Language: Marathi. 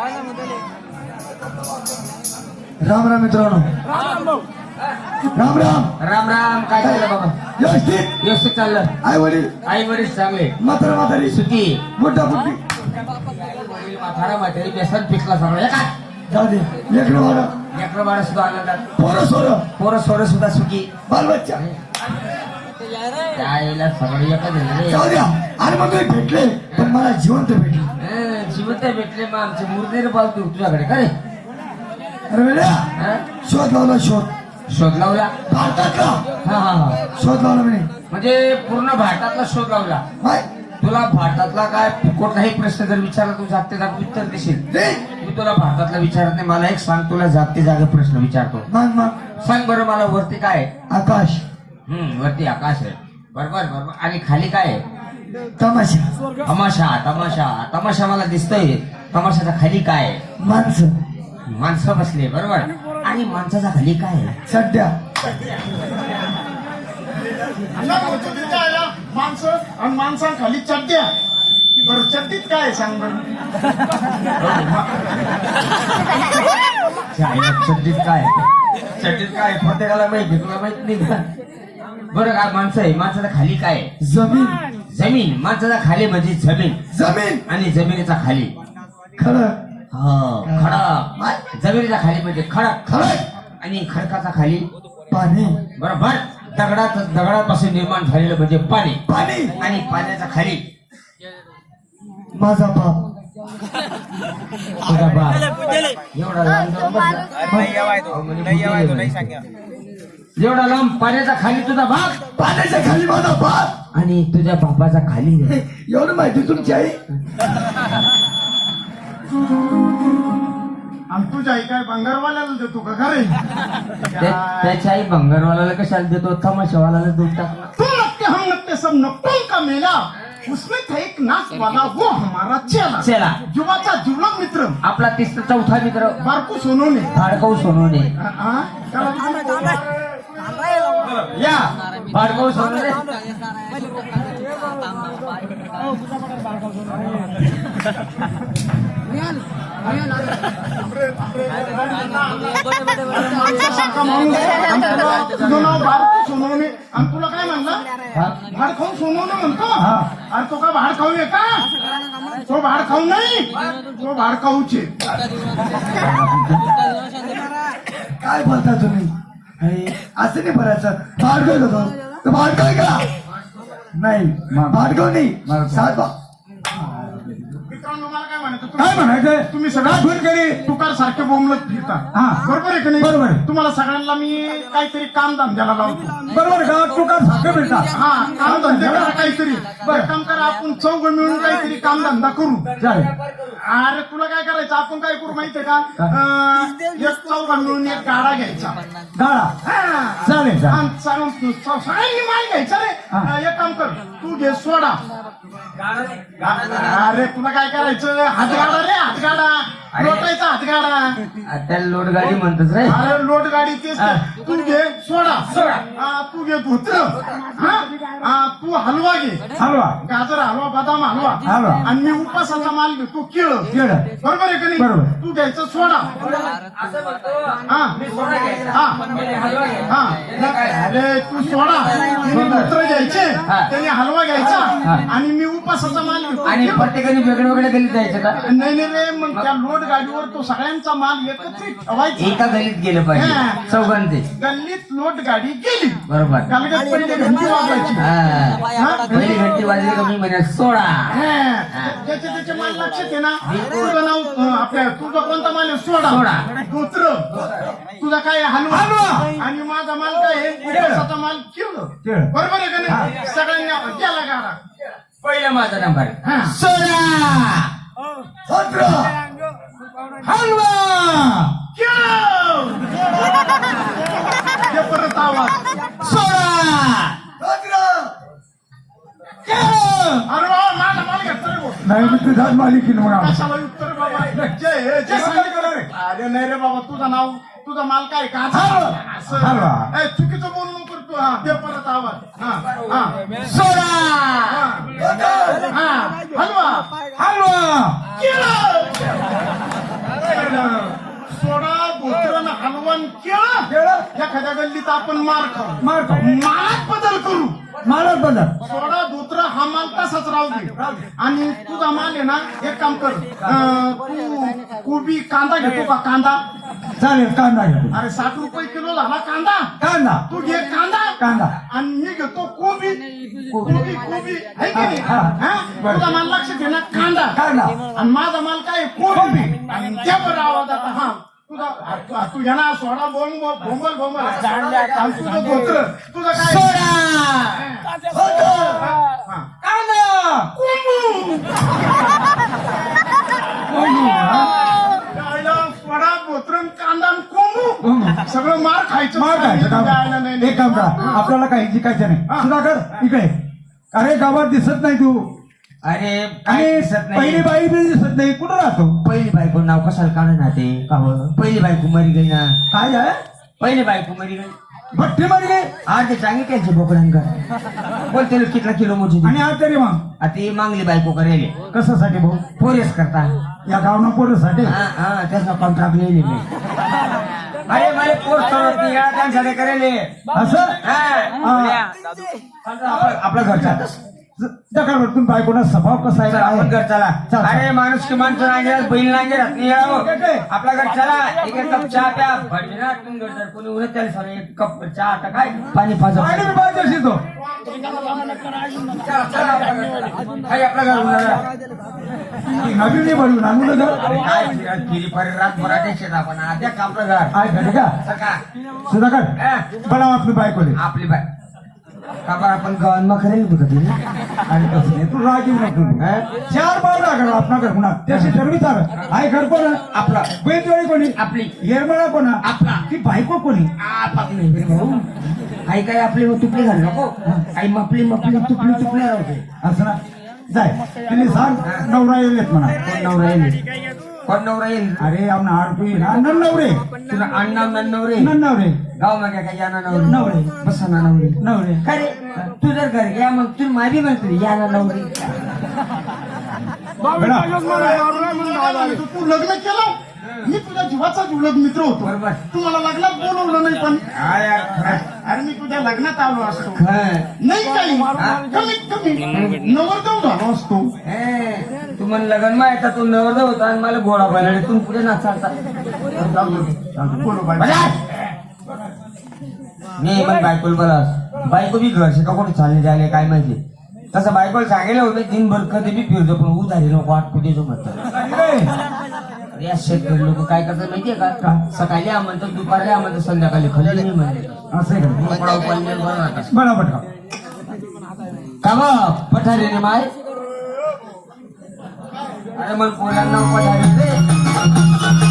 राम राम मित्रांनो. राम राम राम राम. काय चाललं बाबा? व्यवस्थित व्यवस्थित चाललं. आई वडील. आई वडील चांगले. म्हातारा म्हातारी. सुखी. मोठा मोठी म्हातारा म्हातारी व्यसन पिकला सगळं. एका जाऊ दे. लेकरं वाडा लेकरं बाळ सुद्धा आनंदात पोरं सोरं. पोरं सोरं सुद्धा सुखी. बाल बच्चा त्याला सगळं एकच झालं. रे. जाऊ द्या. आणि मग भेटले पण मला जिवंत भेटले. जिवंत भेटले मग आमचे मुर्देर पावतो तुझ्याकडे का रे? अरे वेड्या हं? शोध लावला शोध. शोध लावला? भारतातला? हा हा हा. शोध लावला म्हणे. म्हणजे पूर्ण भारतातला शोध लावला. माय तुला भारतातला काय कोणताही प्रश्न जर विचारला तू जागते जाग उत्तर देशील. रे मी तुला भारतातला विचारत नाही मला एक सांग तुला जागते जागे प्रश्न विचारतो. मग मग. सांग बरं मला वरती काय आहे? आकाश. हम्म वरती आकाश आहे. बरोबर बरोबर. आणि खाली काय आहे? तमाशा. तमाशा तमाशा. तमाशा मला दिसतोय. तमाशाच्या खाली काय? माणसं. माणसं बसले बरोबर. आणि माणसाच्या खाली काय? सध्या माणसं आणि माणसांखाली चड्ड्या बरं चड्डीत काय सांग बरं? चड्डीत काय? चड्डीत काय? प्रत्येकाला माहिती तुला माहीत नाही का? बरं काय माणसं आहे? माणसाच्या खाली काय? जमीन. जमीन माणसाच्या खाली म्हणजे जमीन जमीन आणि जमिनीचा खाली हो खडक जमिनीचा खाली म्हणजे खडक खडक आणि खडकाचा खाली पाणी बरोबर दगडात दगडापासून निर्माण झालेलं म्हणजे पाणी पाणी आणि पाण्याच्या खाली माझा बाप तुझा बाप एवढा लांब जाऊन बसला. अहो, म्हणजे एवढा लांब पाण्याचा खाली तुझा बाप पाण्याच्या खाली माझा बाप आणि तुझ्या बापाचा खाली एवढं माहिती तुमची आई? आणि तुझ्या आई काय बंगारवाल्याला देतो का खरे? त्या- त्याच्या आई भंगारवाल्याला कशाला देतो? तमाशावाल्याला दूध टाकला. तुम लगते हम लगते सब नक्कों का मेला? उसमें था एक नाच वाला वो हमारा चेला। चेला. जीवाचा जीवलग मित्र। आपला तिसरा चौथा मित्र. बारकू सोनवणे भाडकव सोनवणे हा, हा? त्याला या. सोनवणे आणि तुला- तुझं नाव बारकू सोनवणे आणि तुला काय म्हणला भाड खाऊन सोनवणे म्हणतो अरे तो का भाड खाऊ का तो भाड खाऊ नाही तो भाड खाऊचे काय बोलता तुम्ही? असं नाही बोलायचं. होतो का? नाही भाडगव नाही. सात बा मित्रांनो मला काय म्हणायचं काय म्हणायचंय? तुम्ही सगळं आठवण करी. तुकार सारखे बोंबलत फिरता. हा. बरोबर आहे की नाही? बरोबर आहे. तुम्हाला सगळ्यांना मी काहीतरी काम धंद्याला लावतो. बरोबर का? तुका सारखं भेटता हा काम धंद्याला काहीतरी. बरं. काम करा आपण चौघ मिळून काहीतरी काम धंदा करू. चालेल अरे तुला काय करायचं? आपण काय करू माहितीये का? अं, एक चौघ मिळून एक गाडा घ्यायचा. गाळा हा. चालेल चालेल. आणि चालून तू- स- सगळ्यांनी माल घ्यायचा रे. हा. अं, एक काम कर तू घे सोडा. अरे तुला काय करायचं? हातगाडा रे हातगाडा अरे. लोटायचा हातगाडा त्याला लोटगाडी म्हणतात रे अरे लोट गाडी तेच हा. ते. तू घे सोडा सोडा. हा, तू घे धोत्र हा? हा, तू हलवा घे हलवा गाजर हलवा बदाम हलवा हलवा. आणि मी उपासाचा माल घेतो केळ केळं. बरोबर आहे का नाही बरोबर. तू घ्यायचं सोडा असं म्हणतो हा सोडा घ्यायचा. हा त्याने हलवा घ्यायचा. हा अरे तू सोडा तिने धोत्र घ्यायचे हा. त्याने हलवा घ्यायचा. आणि मी उपासाचा माल घेतो. आणि. प्रत्येकाने वेगळं वेगळं गलीत जायचं का? नाही नाही रे मग त्या लोट गाडीवर तो सगळ्यांचा माल एकत्रित ठेवायचा. एका गलीत गेलं पाहिजे. हा. चौघांचे. गल्लीत लोट गाडी गेली. बरोबर. पहिले घंटी वाजवायची. हा. हा? पहिली घंटी वाजली का मी म्हणे सोडा. हा. त्याचे त्याचे माल लक्षात आहे ना. तुझं नाव अं, आपल्या तुझा कोणता माल आहे? सोडा. सोडा. धोत्र तुझा काय आहे? हलवा. आणि माझा माल काय आहे? उपासाचा माल केळं. बरोबर आहे का नाही? सगळ्यांनी गेला गाडा पहिला माझा नंबर सत्र! हलवा! परत आवाज. भाऊ. नाही मी हे, जय सांगितलं. अरे नाही रे बाबा तुझं नाव तुझं माल काय का? असं. हलवा. ए, चुकीचं बोलू तू हा दे परत आवाज. हा हा. सोडा! हा हा हलवा. हलवा! केळं! सोडा धोत्रण हलवण केळं. केळं? एखाद्या गल्लीत आपण मार खाऊ. मार खाऊ. बदल करू. मालच बदल. सोडा धोत्र हा माल तसाच राहू दे. आणि तुझा माल आहे ना एक काम कर. अं, तू कोबी कांदा घेतो का? कांदा. चालेल कांदा घेतो. अरे साठ रुपये किलो झाला कांदा? कांदा. तू घे कांदा? कांदा. आणि मी घेतो कोबी. कोबी कोबी है की नाही? हा, हा. हा? तुझा माल लक्ष दे ना कांदा. कांदा. आणि माझा माल काय? कोबी. आणि त्या बरं आवाज आता हा. तुझा तू- तू घ्या ना सोडा बोंब बोंबल बोंबल आणि तुझं धोत्र तुझं काय? सोडा. हा. कांदा. खायला सगळं मार खायचं. मार खायचं जायला नाही काम एक काम करा. आपल्याला काही जिकायचं नाही. सुधाकर इकडे. अरे गावात दिसत नाही तू. अरे काय आणि दिसत पहिली नाही बाई बी दिसत नाही. कुठं राहतो? पहिली बायको नाव कशाला काढून राहते? का बरं? पहिली बायको मरी गई ना. काय आहे? पहिली बायको मरी गई. भट्टी मध्ये गे आज ते चांगली त्यांची बोकड्यांकर बोलते ना कितला किलो मोठी आणि आज तरी मग? आता ती मागली बायको करेल. कशासाठी भाऊ? पोरेस करता. या गावना पोरासाठी? हा हा त्याचा कॉन्ट्रॅक्ट लिहिले मी अरे मला पोस्ट करत नाही या त्यांच्याकडे करेल असं हा. आपलं- आपलं घरचा दगड तुम्ही बायकोना स्वभाव कसा आहे? चला, आपण काय घर चला. चल. अरे माणूस की माणसं नाही बैल नाही राहत नाही. ओके. आपला घर चला. एक एक कप चहा प्या. भडीना तुम्ही घर कोणी उरत त्याला सर एक कप चहा आता काय पाणी पाजा पाणी बी पाहिजे अशी तो. आपला घर उन्हाळा. नवीन नाही बनवून आणू ना घर अरे काय फिरत फिरी फरी रात भराटे शेत आपण. आद्या का आपलं घर. आहे घरी का? सका सुधाकर हा. बनाव आपली बायकोले आपली बाय का बरं आपण मग करेल होतं का तिने आणि कसं नाही तू येऊ नको हा? चार बार राग आपला घर पुन्हा त्याशी ठरवी चाल आहे घर कोण आपलं. बेतवाडी कोणी? आपली. येरमळा कोणा? आपला. ती बायको कोणी? आपली भाऊ आई काय आपली तुपली घाल नको. आई मपली मपली तुपली तुपली. असं ना. जाय. तिने सांग नवरा येत म्हणा. नवरा येईल येईल अरे आमना आडपू येईल हा नवरे अण्णा नवरे नवरे गाव मग काय या नवरे. नवरे. बसा ना नवरे. नवरे. काय रे? तू जर घर घ्या मग तू माझी म्हणते या ना नवरी. तू तू लग्न केलं? मी तुझ्या जीवाचा जुलग मित्र होतो. बरोबर. तू मला लग्नात बोलवलं नाही पण. हा. अरे. मी तुझ्या लग्नात आलो असतो. खरं. नाही काही कमीत कमी नवरदेव झालो असतो. मला लग्न मा येतात तू नवरदा होता आणि मला घोडा बैलाने तू पुढे बाई मी पण बायकोला बोला बायको बी घर का कुठे चालले जायले काय माहिती. तसं बायकोला सांगितलं होतं दिनभर कधी बी फिरतो पण उधारी नको आटकू देतो म्हणतात. या शेतकरी लोक काय करतात माहितीये का? सकाळी आमंत्र दुपारी आमंत्र संध्याकाळी खाली नाही म्हणते असं आहे का? मोकळा उपाय बरं राहतात. बडा पटका का बा? पठारी रे माय. अरे मग पोरांना पठारी रे